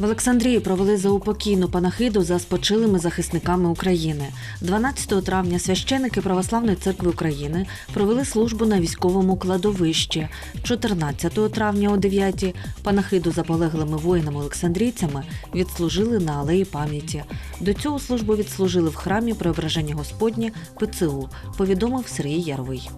Олександрії провели заупокійну панахиду за спочилими захисниками України. 12 травня священики Православної церкви України провели службу на військовому кладовищі. 14 травня о 9 панахиду за полеглими воїнами-олександрійцями відслужили на алеї пам'яті. До цього службу відслужили в храмі Преображення Господнє ПЦУ, повідомив Сергій Яровий.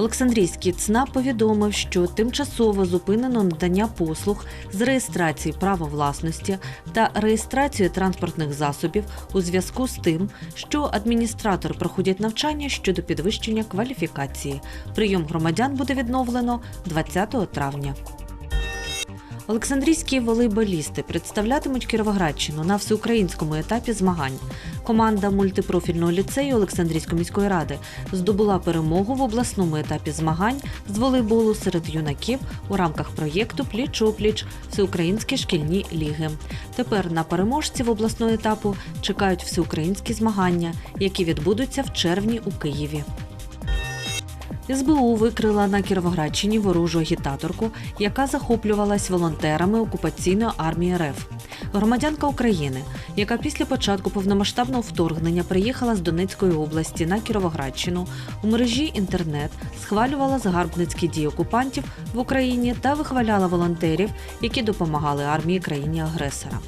Олександрійський ЦНА повідомив, що тимчасово зупинено надання послуг з реєстрації права власності та реєстрації транспортних засобів у зв'язку з тим, що адміністратор проходять навчання щодо підвищення кваліфікації. Прийом громадян буде відновлено 20 травня. Олександрійські волейболісти представлятимуть Кіровоградщину на всеукраїнському етапі змагань. Команда мультипрофільного ліцею Олександрійської міської ради здобула перемогу в обласному етапі змагань з волейболу серед юнаків у рамках проєкту Пліч-опліч Всеукраїнські шкільні ліги. Тепер на переможців обласного етапу чекають всеукраїнські змагання, які відбудуться в червні у Києві. СБУ викрила на Кіровоградщині ворожу агітаторку, яка захоплювалась волонтерами окупаційної армії РФ. Громадянка України, яка після початку повномасштабного вторгнення приїхала з Донецької області на Кіровоградщину, у мережі інтернет схвалювала загарбницькі дії окупантів в Україні та вихваляла волонтерів, які допомагали армії країні-агресора.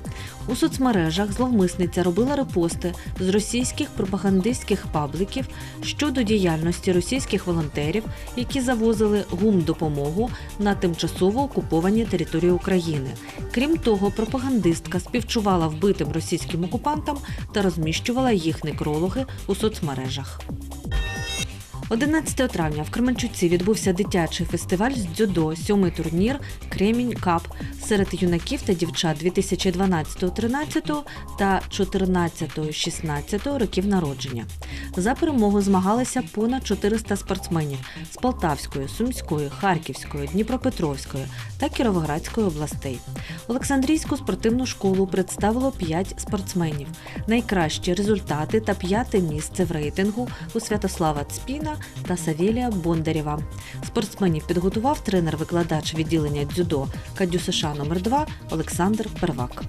У соцмережах зловмисниця робила репости з російських пропагандистських пабликів щодо діяльності російських волонтерів, які завозили гумдопомогу на тимчасово окуповані території України. Крім того, пропагандистка співчувала вбитим російським окупантам та розміщувала їх некрологи у соцмережах. 11 травня в Кременчуці відбувся дитячий фестиваль з дзюдо, сьомий турнір Кремінь Кап серед юнаків та дівчат 2012-13 та 14-16 років народження. За перемогу змагалися понад 400 спортсменів з Полтавської, Сумської, Харківської, Дніпропетровської та Кіровоградської областей. Олександрійську спортивну школу представило 5 спортсменів. Найкращі результати та п'яте місце в рейтингу у Святослава Цпіна та Савєлія Бондарєва. Спортсменів підготував тренер-викладач відділення дзюдо Кадю США номер 2 Олександр Первак.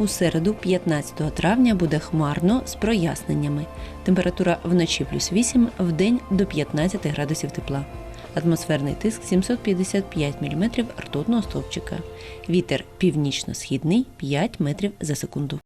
У середу, 15 травня, буде хмарно з проясненнями. Температура вночі плюс 8, в день до 15 градусів тепла. Атмосферний тиск 755 мм ртутного стовпчика. Вітер північно-східний 5 метрів за секунду.